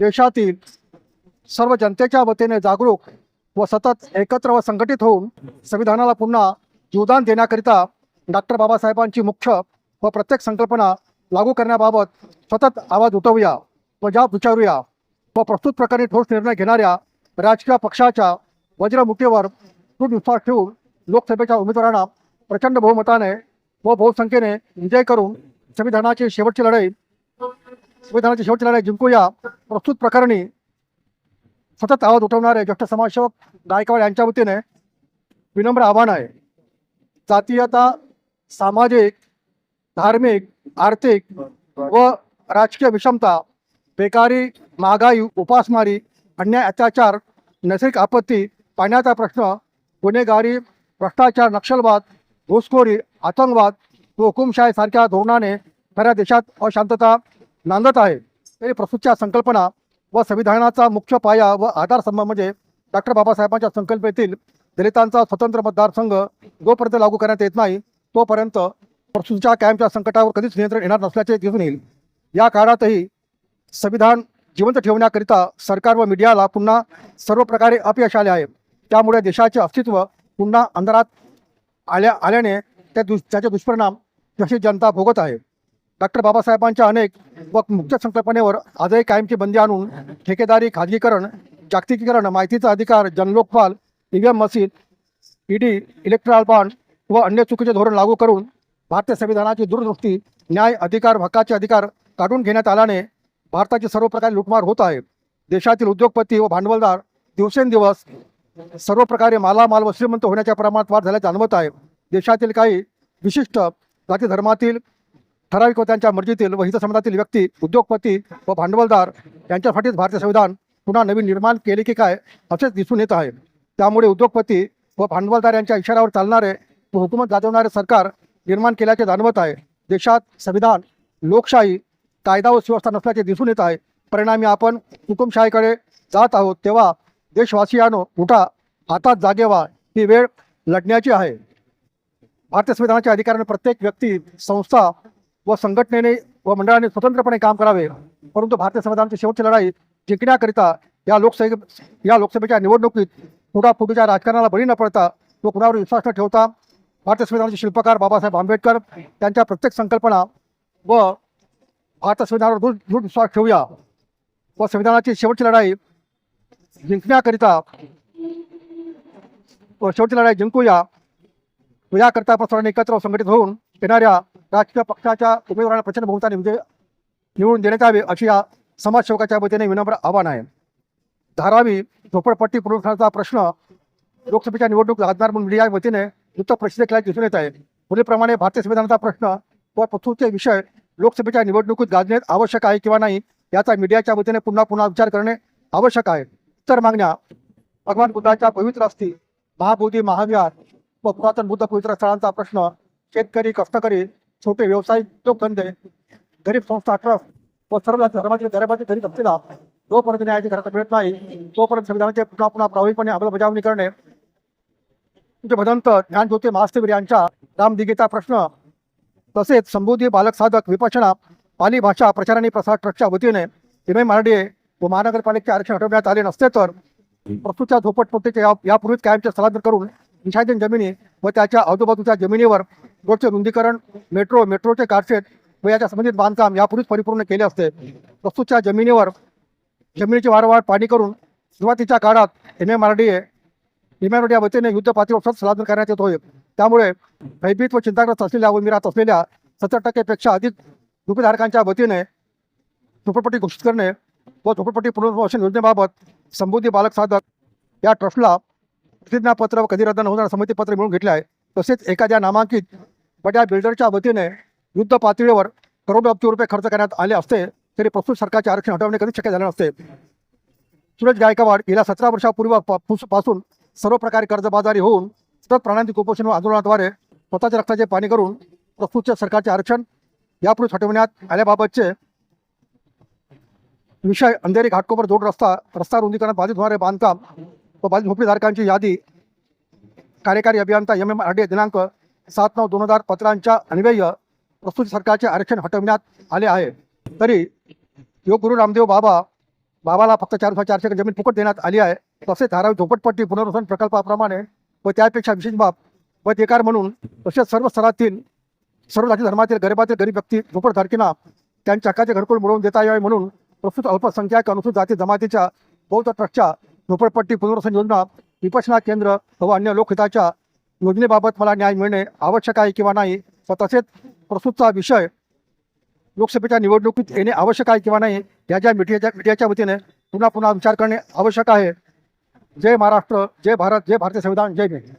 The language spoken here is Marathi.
देशातील सर्व जनतेच्या वतीने जागरूक व सतत एकत्र व संघटित होऊन संविधानाला पुन्हा जीवदान देण्याकरिता डॉक्टर बाबासाहेबांची मुख्य व प्रत्येक संकल्पना लागू करण्याबाबत सतत आवाज उठवूया व जाब विचारूया व प्रस्तुत प्रकारे ठोस निर्णय घेणाऱ्या राजकीय पक्षाच्या वज्रमुठीवर दृढ विश्वास ठेवून लोकसभेच्या उमेदवारांना प्रचंड बहुमताने व बहुसंख्येने विजय करून संविधानाची शेवटची लढाई संविधानाची शेवटची लढाई जिंकूया. प्रस्तुत प्रकरणी सतत आवाज उठवणारे ज्येष्ठ समाजसेवक गायकवाड यांच्या वतीने विनम्र आव्हान आहे. जातीयता सामाजिक धार्मिक आर्थिक व राजकीय विषमता बेकारी महागाई उपासमारी अन्याय अत्याचार नैसर्गिक आपत्ती पाण्याचा प्रश्न गुन्हेगारी भ्रष्टाचार नक्षलवाद घुसखोरी आतंकवाद व हुकुमशाहीसारख्या धोरणाने खऱ्या देशात अशांतता नांदत आहे. तरी प्रस्तुतच्या संकल्पना व संविधानाचा मुख्य पाया व आधारस्तंभ म्हणजे डॉक्टर बाबासाहेबांच्या संकल्पेतील दलितांचा स्वतंत्र मतदारसंघ जोपर्यंत लागू करण्यात येत नाही तोपर्यंत प्रस्तुतच्या कायमच्या संकटावर कधीच नियंत्रण येणार नसल्याचे दिसून येईल. या काळातही संविधान जिवंत ठेवण्याकरिता सरकार व मीडियाला पुन्हा सर्व प्रकारे अपयश आले आहे. त्यामुळे देशाचे अस्तित्व पुन्हा अंधारात आल्या आल्याने त्या दुष त्याचे दुष्परिणाम जशी जनता भोगत आहे. डॉक्टर बाबासाहेबांच्या अनेक व मुख्य संकल्पनेवर आजही कायमची बंदी आणून ठेकेदारी खाजगीकरण जागतिकीकरण माहितीचा अधिकार Jan Lokpal EVM machine ED electoral bond व अन्य चुकीचे धोरण लागू करून भारतीय संविधानाची दूरदृष्टी न्याय अधिकार हक्काचे अधिकार काढून घेण्यात आल्याने भारताची सर्व प्रकारे लुटमार होत आहे. देशातील उद्योगपती व भांडवलदार दिवसेंदिवस सर्व प्रकारे मालामाल व श्रीमंत होण्याच्या प्रमाणात वाढ झाल्याचे जाणवत आहे. देशातील काही विशिष्ट जाती धर्मातील ठराविक व त्यांच्या मर्जीतील व हितसंबंधातील व्यक्ती उद्योगपती व भांडवलदार यांच्यासाठीच भारतीय संविधान पुन्हा नवीन निर्माण केले की काय असेच दिसून येत आहे. त्यामुळे उद्योगपती व भांडवलदार यांच्या इशाऱ्यावर चालणारे व हुकूमत गाजवणारे सरकार निर्माण केल्याचे जाणवत आहे. देशात संविधान लोकशाही कायदा व सुव्यवस्था नसल्याचे दिसून येत आहे. परिणामी आपण हुकुमशाहीकडे जात आहोत तेव्हा देशवासियानो उठा हातात जागे व्हा ही वेळ लढण्याची आहे. भारतीय संविधानाच्या अधिकाराने प्रत्येक व्यक्ती संस्था व संघटनेने व मंडळाने स्वतंत्रपणे काम करावे. परंतु भारतीय संविधानाची शेवटची लढाई जिंकण्याकरिता या लोकसभे या लोकसभेच्या निवडणुकीत फुटाफुटीच्या राजकारणाला बळी न पडता व कुणावर विश्वास न ठेवता भारतीय संविधानाचे शिल्पकार बाबासाहेब आंबेडकर त्यांच्या प्रत्येक संकल्पना व भारतीय संविधानावर दृढ दृढ विश्वास ठेवूया. व संविधानाची शेवटची लढाई जिंकण्याकरिता व शेवटची लढाई जिंकूया. व याकरिता आपण सर्वांनी एकत्र व संघटित होऊन येणाऱ्या राजकीय पक्षाच्या उमेदवारांना प्रचंड बहुमताने विजय निवडून देण्यात यावे अशी या समाजसेवकाच्या वतीने विनम्र आव्हान आहे. धारावी झोपडपट्टी पुनर्वसनाचा प्रश्न लोकसभेच्या निवडणूक गाजणार म्हणून मीडिया वतीने वृत्त प्रसिद्ध केल्याचे दिसून येत आहे. पुढीलप्रमाणे भारतीय संविधानाचा प्रश्न व प्रस्तुतचे विषय लोकसभेच्या निवडणुकीत गाजणे आवश्यक आहे किंवा नाही याचा मीडियाच्या वतीने पुन्हा पुन्हा विचार करणे आवश्यक आहे. इतर मागण्या भगवान बुद्धाच्या पवित्र असती महाबोधी महाविहार व पुरातन बुद्ध पवित्र स्थळांचा प्रश्न शेतकरी कष्टकरी छोटे व्यावसायिक लोकधंदे गरीब संस्था ट्रस्ट व सर्व धर्माचे गरिबाचे गरीब असलेला जोपर्यंत न्यायाची घरात मिळत नाही तोपर्यंत संविधानाचे पुन्हा पुन्हा प्रभावीपणे अंमलबजावणी करणे. तुमचे भदंत ज्ञानज्योती महास्तवीर यांच्या रामदिगीचा प्रश्न. तसेच संबोधी बालक साधक विपक्षणा पाली भाषा प्रचार आणि प्रसार ट्रस्टच्या वतीने एम. मारडे व महानगरपालिकेचे आरक्षण हटवण्यात आले नसते तर प्रस्तुतच्या झोपटपट्टीचे या यापूर्वीच कायमचे स्थलांतर करून निषाधीन जमिनी व त्याच्या आजूबाजूच्या जमिनीवर रोडचे रुंदीकरण मेट्रो मेट्रोचे कारशेट व याच्या संबंधित बांधकाम यापूर्वीच परिपूर्ण केले असते. प्रस्तुतच्या जमिनीवर जमिनीची वारंवार पाणी करून सुरुवातीच्या काळात M M R D A M R D या वतीने युद्ध पातळीवर सतत करण्यात येत होय त्यामुळे भयभीत व चिंताग्रस्त असलेल्या व मिरात असलेल्या सत्तर टक्केपेक्षा अधिक झोपडीधारकांच्या वतीने झोपडपट्टी घोषित करणे व झोपडपट्टी पुनर्वसन योजनेबाबत संबोधी बालक साधक या ट्रस्टला प्रतिज्ञापत्र व कधी रद्द न होणार संमतीपत्र मिळून घेतले आहे. तसेच एखाद्या नामांकित बट या बिल्डरच्या वतीने युद्ध पातळीवर करोडो अब्ज रुपये खर्च करण्यात आले असते तरी प्रस्तुत सरकारचे आरक्षण हटवणे कधीच शक्य झाले नसते. सुरेश गायकवाड गेल्या सतरा वर्षापूर्वी पासून सर्व प्रकारे कर्जबाजारी होऊन सतत प्राणांतिक कुपोषण व आंदोलनाद्वारे स्वतःच्या रक्ताचे पाणी करून प्रस्तुतचे सरकारचे आरक्षण यापूर्वी हटवण्यात आल्याबाबतचे विषय अंधेरी घाटकोपर जोड रस्ता रस्ता रुंदीकरण बाधित होणारे बांधकाम व बाधित झोपडीधारकांची यादी कार्यकारी अभियंता एम एम आर डी दिनांक सात नऊ दोन हजार पत्रांच्या अन्वय प्रस्तुत सरकारचे आरक्षण हटवण्यात आले आहे. तरी योग गुरु रामदेव बाबा बाबाला फक्त चार चारशे जमीन फुकट देण्यात आली आहे. तसेच धारावी झोपटपट्टी पुनर्वसन प्रकल्पाप्रमाणे व त्यापेक्षा विशेष बाब व अधिकार म्हणून तसेच सर्व स्तरातील सर्व जाती धर्मातील गरिबातील गरीब व्यक्ती झोपडधारकींना त्यांच्या हक्काचे घरकुल मिळवून देता यावे म्हणून प्रस्तुत अल्पसंख्याक अनुसूचित जाती जमातीच्या बौद्ध ट्रस्टच्या झोपडपट्टी पुनर्वसन योजना विपचना केंद्र व अन्य लोकहिताच्या योजनेबाबत मला न्याय मिळणे आवश्यक आहे किंवा नाही व तसेच प्रस्तुतचा विषय लोकसभेच्या निवडणुकीत येणे आवश्यक आहे किंवा नाही याच्या मीडियाच्या मीडियाच्या वतीने पुन्हा पुन्हा विचार करणे आवश्यक आहे. जय महाराष्ट्र जय भारत जय भारतीय संविधान जय भीम.